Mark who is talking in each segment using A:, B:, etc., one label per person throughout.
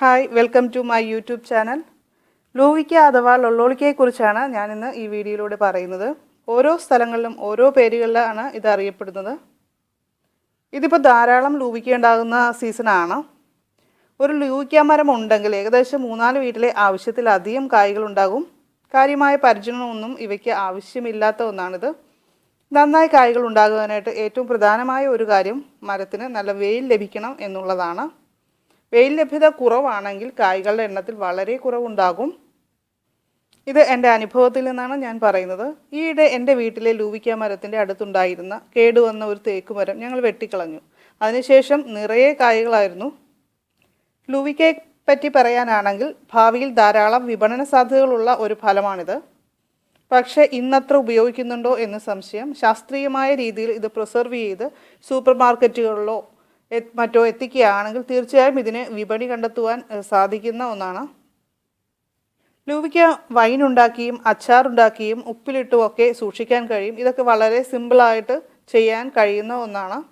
A: Hi welcome to my YouTube channel. ലൂവിക്ക അഥവാ ലൊള്ളോളിക്കയെക്കുറിച്ചാണ് ഞാനിന്ന് ഈ വീഡിയോയിലൂടെ പറയുന്നത്. ഓരോ സ്ഥലങ്ങളിലും ഓരോ പേരുകളിലാണ് ഇത് അറിയപ്പെടുന്നത്. ഇതിപ്പോൾ ധാരാളം ലൂവിക്ക ഉണ്ടാകുന്ന സീസണാണ്. ഒരു ലൂവിക്ക മരം ഉണ്ടെങ്കിൽ ഏകദേശം മൂന്നാൽ വീട്ടിലെ ആവശ്യത്തിലധികം കായ്കൾ ഉണ്ടാകും. കാര്യമായ പരിചരണമൊന്നും ഇവയ്ക്ക് ആവശ്യമില്ലാത്ത ഒന്നാണിത്. നന്നായി കായ്കൾ ഉണ്ടാകുവാനായിട്ട് ഏറ്റവും പ്രധാനമായ ഒരു കാര്യം മരത്തിന് നല്ല വെയിൽ ലഭിക്കണം എന്നുള്ളതാണ്. വെയിൽ ലഭ്യത കുറവാണെങ്കിൽ കായ്കളുടെ എണ്ണത്തിൽ വളരെ കുറവുണ്ടാകും. ഇത് എന്റെ അനുഭവത്തിൽ നിന്നാണ് ഞാൻ പറയുന്നത്. ഈയിടെ എന്റെ വീട്ടിലെ ലൂവിക്ക മരത്തിന്റെ അടുത്തുണ്ടായിരുന്ന കേടുവന്ന ഒരു തേക്ക് മരം ഞങ്ങൾ വെട്ടിക്കളഞ്ഞു. അതിനുശേഷം നിറയെ കായ്കളായിരുന്നു. ലൂവിക്കയെ പറ്റി പറയാനാണെങ്കിൽ ഭാവിയിൽ ധാരാളം വിപണന സാധ്യതകളുള്ള ഒരു ഫലമാണിത്. പക്ഷേ ഇന്നത്ര ഉപയോഗിക്കുന്നുണ്ടോ എന്ന് സംശയം. ശാസ്ത്രീയമായ രീതിയിൽ ഇത് പ്രിസർവ് ചെയ്ത് സൂപ്പർ മാർക്കറ്റുകളിലോ മറ്റോ എത്തിക്കുകയാണെങ്കിൽ തീർച്ചയായും ഇതിന് വിപണി കണ്ടെത്തുവാൻ സാധിക്കുന്ന ഒന്നാണ്. ലൂവിക്ക വൈൻ ഉണ്ടാക്കിയും അച്ചാർ ഉണ്ടാക്കിയും ഉപ്പിലിട്ടും ഒക്കെ സൂക്ഷിക്കാൻ കഴിയും. ഇതൊക്കെ വളരെ സിമ്പിളായിട്ട് ചെയ്യാൻ കഴിയുന്ന ഒന്നാണ്.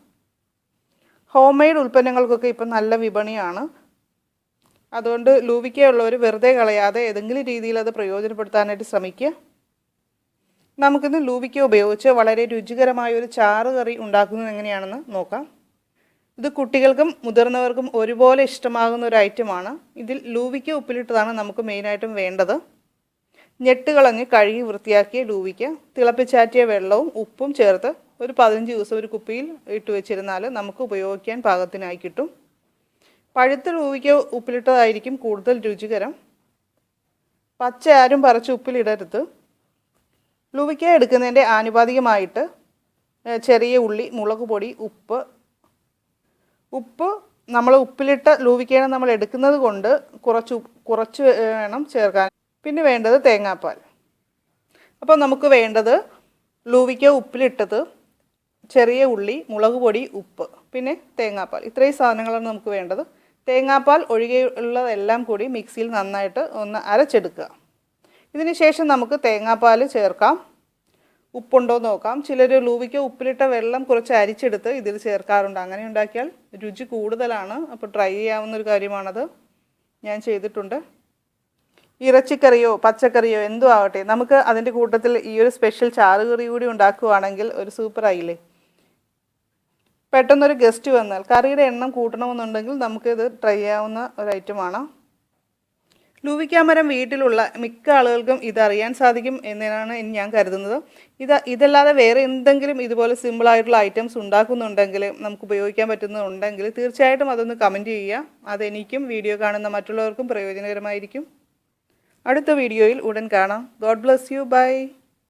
A: ഹോം മെയ്ഡ് ഉൽപ്പന്നങ്ങൾക്കൊക്കെ ഇപ്പം നല്ല വിപണിയാണ്. അതുകൊണ്ട് ലൂവിക്ക ഉള്ളവർ വെറുതെ കളയാതെ ഏതെങ്കിലും രീതിയിൽ അത് പ്രയോജനപ്പെടുത്താനായിട്ട് ശ്രമിക്കുക. നമുക്കിന്ന് ലൂവിക്ക ഉപയോഗിച്ച് വളരെ രുചികരമായ ഒരു ചാറ് കറി ഉണ്ടാക്കുന്നത് എങ്ങനെയാണെന്ന് നോക്കാം. ഇത് കുട്ടികൾക്കും മുതിർന്നവർക്കും ഒരുപോലെ ഇഷ്ടമാകുന്ന ഒരു ഐറ്റമാണ്. ഇതിൽ ലൂവിക്ക ഉപ്പിലിട്ടതാണ് നമുക്ക് മെയിനായിട്ടും വേണ്ടത്. ഞെട്ട് കളഞ്ഞ് കഴുകി വൃത്തിയാക്കിയ ലൂവിക്ക തിളപ്പിച്ചാറ്റിയ വെള്ളവും ഉപ്പും ചേർത്ത് ഒരു പതിനഞ്ച് ദിവസം ഒരു കുപ്പിയിൽ ഇട്ട് വെച്ചിരുന്നാൽ നമുക്ക് ഉപയോഗിക്കാൻ പാകത്തിനായി കിട്ടും. പഴുത്ത ലൂവിക്ക ഉപ്പിലിട്ടതായിരിക്കും കൂടുതൽ രുചികരം. പച്ച ആരും പറിച്ച് ഉപ്പിലിടരുത്. ലൂവിക്ക എടുക്കുന്നതിന്റെ ആനുപാതികമായിട്ട് ചെറിയ ഉള്ളി മുളക് പൊടി ഉപ്പ് ഉപ്പ് നമ്മൾ ഉപ്പിലിട്ട ലൂവിക്കയാണ് നമ്മൾ എടുക്കുന്നത് കൊണ്ട് കുറച്ച് കുറച്ച് വേണം ചേർക്കാൻ. പിന്നെ വേണ്ടത് തേങ്ങാപ്പാൽ. അപ്പോൾ നമുക്ക് വേണ്ടത് ലൂവിക്ക ഉപ്പിലിട്ടത് ചെറിയ ഉള്ളി മുളക് പൊടി ഉപ്പ് പിന്നെ തേങ്ങാപ്പാൽ. ഇത്രയും സാധനങ്ങളാണ് നമുക്ക് വേണ്ടത്. തേങ്ങാപ്പാൽ ഒഴികെയുള്ളതെല്ലാം കൂടി മിക്സിയിൽ നന്നായിട്ട് ഒന്ന് അരച്ചെടുക്കുക. ഇതിന് ശേഷം നമുക്ക് തേങ്ങാപ്പാൽ ചേർക്കാം. ഉപ്പുണ്ടോ നോക്കാം. ചിലർ ലൂവിക്ക ഉപ്പിലിട്ട വെള്ളം കുറച്ച് അരിച്ചെടുത്ത് ഇതിൽ ചേർക്കാറുണ്ട്. അങ്ങനെ ഉണ്ടാക്കിയാൽ രുചി കൂടുതലാണ്. അപ്പോൾ ട്രൈ ചെയ്യാവുന്ന ഒരു കാര്യമാണത്. ഞാൻ ചെയ്തിട്ടുണ്ട്. ഇറച്ചിക്കറിയോ പച്ചക്കറിയോ എന്തോ ആവട്ടെ നമുക്ക് അതിന്റെ കൂട്ടത്തിൽ ഈ ഒരു സ്പെഷ്യൽ ചാറുകറി കൂടി ഉണ്ടാക്കുകയാണെങ്കിൽ ഒരു സൂപ്പറായില്ലേ പെട്ടെന്നൊരു ഗസ്റ്റ് വന്നാൽ കറിയുടെ എണ്ണം കൂട്ടണമെന്നുണ്ടെങ്കിൽ നമുക്കിത് ട്രൈ ചെയ്യാവുന്ന ഒരു ഐറ്റമാണ് ലൂവിക്ക മരം വീട്ടിലുള്ള മിക്ക ആളുകൾക്കും ഇതറിയാൻ സാധിക്കും എന്നതാണ് ഞാൻ കരുതുന്നത്. ഇത് ഇതല്ലാതെ വേറെ എന്തെങ്കിലും ഇതുപോലെ സിമ്പിളായിട്ടുള്ള ഐറ്റംസ് ഉണ്ടാക്കുന്നുണ്ടെങ്കിൽ നമുക്ക് ഉപയോഗിക്കാൻ പറ്റുന്നുണ്ടെങ്കിൽ തീർച്ചയായിട്ടും അതൊന്ന് കമന്റ് ചെയ്യുക. അതെനിക്കും വീഡിയോ കാണുന്ന മറ്റുള്ളവർക്കും പ്രയോജനകരമായിരിക്കും. അടുത്ത വീഡിയോയിൽ ഉടൻ കാണാം. God bless you by